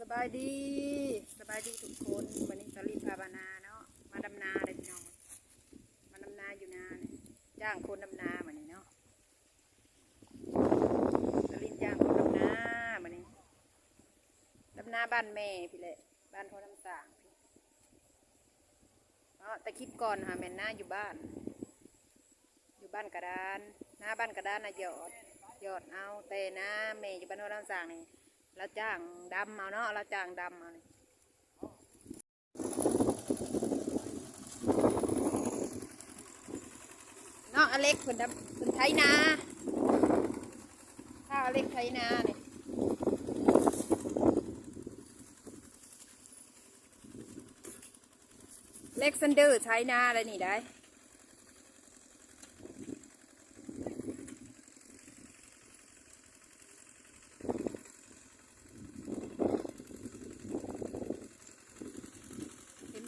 สบายดีสบายดีทุกคนวันนี้สลินพาบานาเนาะมาดำนาเลยพี่น้องมาดำนาอยู่นาเนี่ยจ้างคนดำนามานี่เนาะสลินจ้างคนดำนามานี่ดำนาบ้านแม่พี่แหละบ้านพ่อน้ำสางพี่เนาะแต่คลิปก่อนหาแม่นหน้าอยู่บ้าน อยู่บ้านกระดานหน้าบ้านกระดานนะหยอดหยอดเอาแต่หน้าแม่อยู่บ้านพ่อน้ำสางนี่ เราจ้างดำเอาเนาะเราจ้างดำเอาเนาะอเล็กคนดำคนไทยนาข้าวอเล็กไทยนาเนี่ยเล็กซันเดอร์ไทยนาอะไรนี่ได้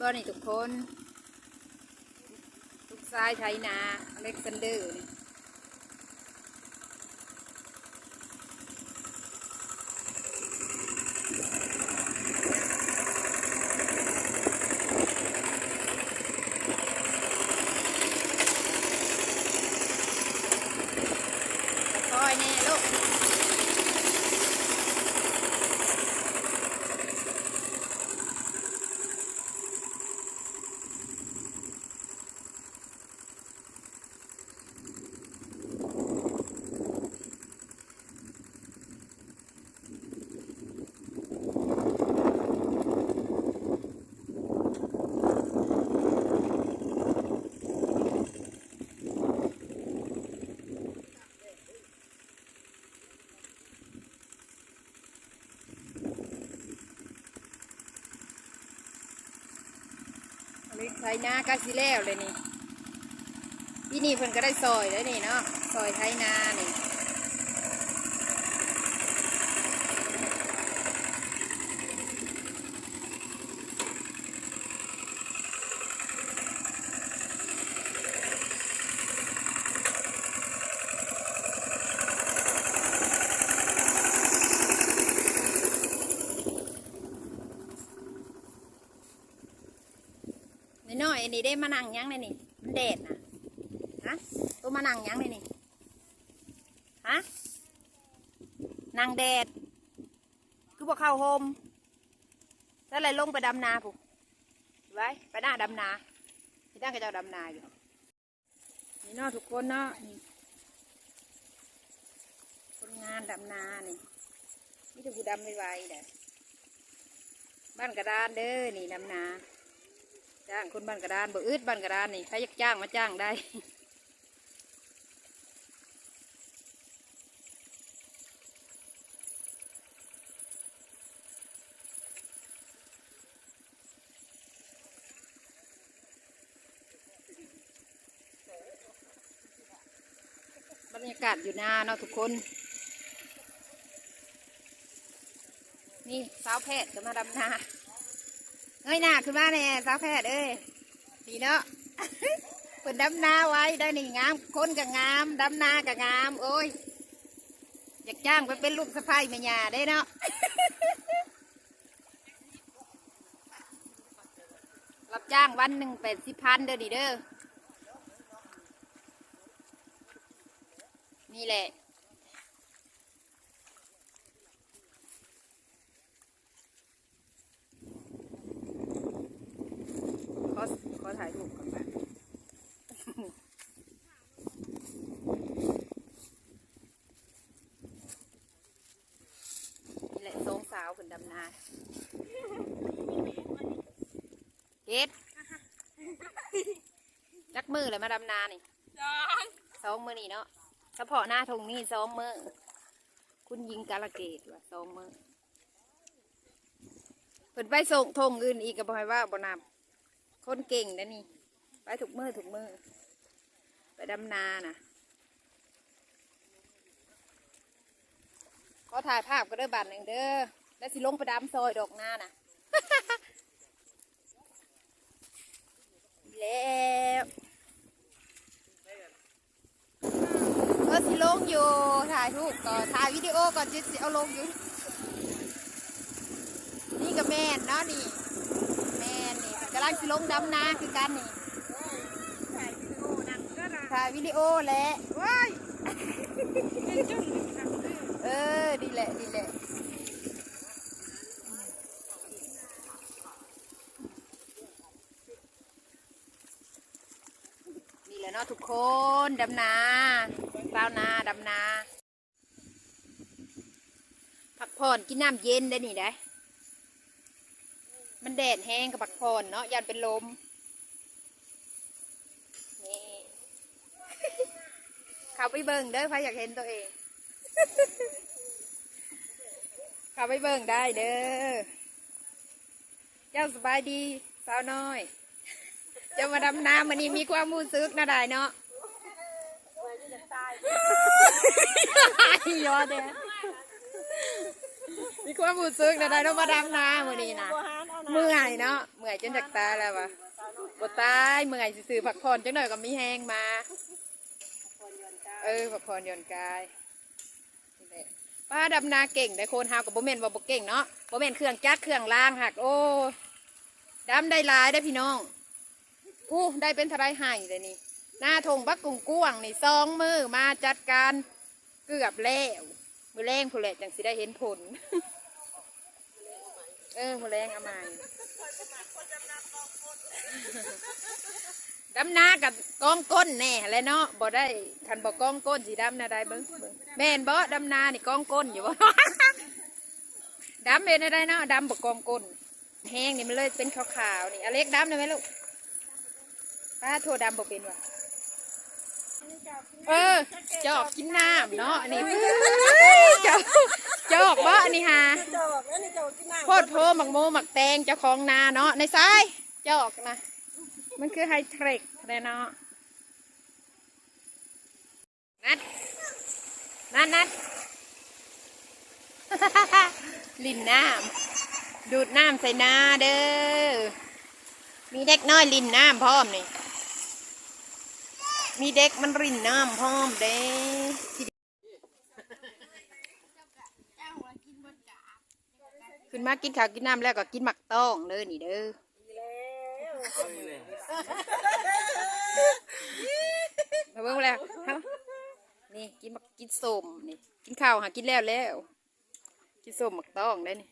บ่นี่ทุกคน ทุกซ้ายไทยนาอเล็กซานเดอร์นี่ ไทยนากาสิแล้วเลยนี่ที่นี่เพิ่นก็ได้ซอยแล้วนี่เนาะซอยไทยนานี่ น้อยๆอันนี้ได้มานั่งยังเลยนี่มันแดดนะฮะตัวมานั่งยังเลยนี่ฮะนั่งแดด คือบอกเข้าโฮมแล้วอะไรลงไปดำนาผูกไว้ไปหน้าดำนาไปหน้ากับเจ้าดำนาอยู่นี่เนาะทุกคนเนาะนี่คนงานดำนานี่นี่ถือกูดำไม่ไหวเด้อบ้านกระดานเด้อนี่ดำนา จ้างคนบ้านกระดานบ่อึดบ้านกระดานนี่ใครอยากจ้างมาจ้างได้บรรยากาศอยู่นาเนาะทุกคน นี่สาวแพทย์จะมาดำนา เงยหน้าขึ้นมาแน่สาวแพทย์เอ้ยดีเนาะเปิดดำนาไว้ได้นี่งามคนกับงามดำนากับงาม โอ้ย อยากจ้างไปเป็นลูกสะใภ้แม่ยาได้เนาะรับจ้างวันหนึ่งแปดสิบพันเด้อดีเด้อนี่แหละ ขอขอถ่ายรูปก่อนแบบนี่แหละสองสาวาเฮ็ดจักมือเลยมาดำนานี่สองมือนี่เนาะเฉพาะหน้าทงนี่สองมือคุณยิงกาลเกตว่ะสองมือเพิ่นไปส่งทงอื่นอีกก็บ่ให้ว่าบ่นำคนเก่งนะนี่ ไปถูกมือถูกมือไปดำนาน่ะขอถ่ายภาพก็เด้อบัตรหนึ่งเด้อ แล้วสิลงไปดำซอยดอกนาน่ะแล้วเออสิลงอยู่ถ่ายรูปก่อนถ่ายวิดีโอก่อนจะสิเอาลงอยู่นเนาะนี่แม่นนี่กำลังสิลงดำนาคือกันนี่ถ่ายวิดีโอนั่นก็นะถ่ายวิดีโอแหละว้ายเป็นจุ่มหนังเด้อเออดีแหละดีแหละนี่แหละ เนาะทุกคนดำนาเปล่าวนาดำนาพักผ่อนกินน้ำเย็นได้นี่ได้มันแดดแห้งกับพักผ่อนเนาะยันเป็นลมนี่เขาไปเบิ่งเด้อใครอยากเห็นตัวเอง เขาไปเบิ่งได้เด้อเจ้าสบายดีสาวน้อย จ้ามาดำน้ำมันนี่มีความรู้สึกนะได้เนาะยอดเด้อมีความรู้สึกนะได้เนาะมาดำน้ำมันนี่นะเมื่อยเนาะเมื่อยจนจากตายแล้ววะบ่ตายเมื่อยซื่อๆพักผ่อนจังหน่อยก็มีแห้งมาเออพักผ่อนหย่อนกายนี่แหละป้าดำนาเก่งได้โคนฮาวกับบ่แม่นว่าบ่เก่งเนาะบ่แม่นเครื่องจักรเครื่องล่างหักโอ้ดำได้หลายได้อพี่น้อง อู้ได้เป็นทรายห่เลยนี่ หน้าทงบักกุ้งก้วางนี่ซองมือมาจัดการเกือบแล้วมือแรงผู้แหละจังสิได้เห็นผล เออมือแรงเอามาดำนากับกองก้นแน่แล้วเนาะบ่ได้คันบ่กองก้นสีดำนาได้เบิ่งเบิ่งแม่นบ่ดำนานี่กองก้นอยู่บ่ดำเป็นอะไรเนาะดำบ่กองก้นแห้งนี่มันเลยเป็นขาวๆนี่อเล็กดำได้ไหมลูก ป้าโทษดำบ่เป็นว่ะเออจอกกินน้ำเนาะอันนี้จอกจอกบ่อันนี้ฮะจอกแล้วนี่จอกกินน้ำโพดโพหมักโมหมักแตงเจ้าของนาเนาะในซ้ายจอกนะมันคือไฮเทรคแน่เนาะนัดนัดนัดลินน้ำดูดน้ำใส่นาเด้อมีเด็กน้อยลินน้ำพร้อมนี่ มีเด็กมันรินน้ำพร้อมเด้ขึ้นมากินข้าวกินน้ำแล้วก็กินหมักต้องเลยนี่เด้อมาเบิ่งแล้วนี่กินหมักกินส้มนี่กินข้าวหากินแล้วแล้ว กินส้มหมักต้องได้นี่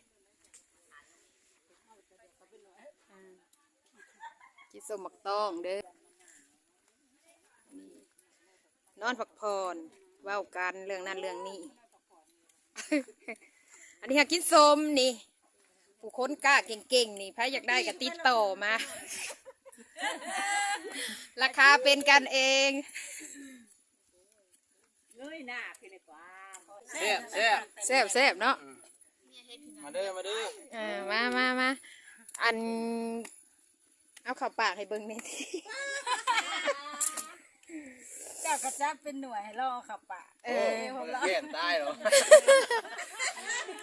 กินส้มหมักต้องเด้อนี่ นอนพักผ่อนเว้ากันเรื่องนั้นเรื่องนี้ อันนี้หากินส้มนี่ ผู้ค้นกล้าเก่งๆ นี่พายอยากได้ก็ติดต่อมา ราคาเป็นกันเองเงยหน้าขึ้นดีกว่าแซ่บแซ่บแซ่บแซ่บเนาะมาเด้อมาเด้อเออมามามาอัน เอาเข่าปากให้เบิ้งหนี่อยทีเจ้ากระจับเป็นหน่วยให้ล่อขับปะเออผมล่อแก่นตายเหรอ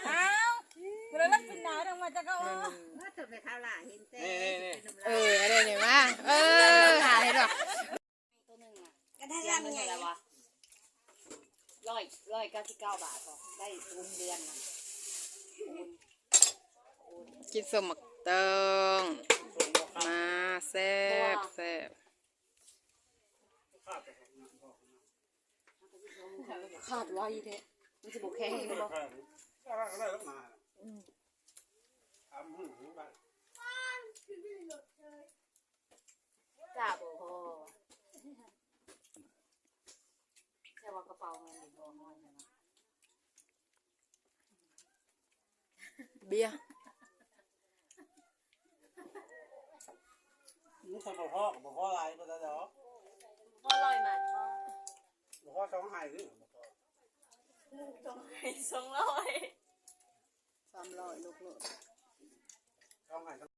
เอ้าเวลาลักเป็นหนาวทำไมจะก็เออนี่นี่นี่เอออะไรเนี่ยมาเออหาให้ดอกกระทะลำไงวะร้อยร้อยเก้าสิบเก้าบาทพอได้ทุนเดือนนะกินสมหมักเติงมาแซ่บแซ่บ ขาดไว้เด้มันจะบอกแข็งหรือเปล่าจ้าบอกพอแค่ว่ากระเป๋าเงินเด็กพอน้อยใช่ไหมเบียร์มึงคนบอกพ่อบอกพ่ออะไรก็ได้เนาะพอลอยมาบอกพ่อสองหายหรือ บอกพ่อสองร้อยสองร้อย สามร้อยลูกโลดสองหาย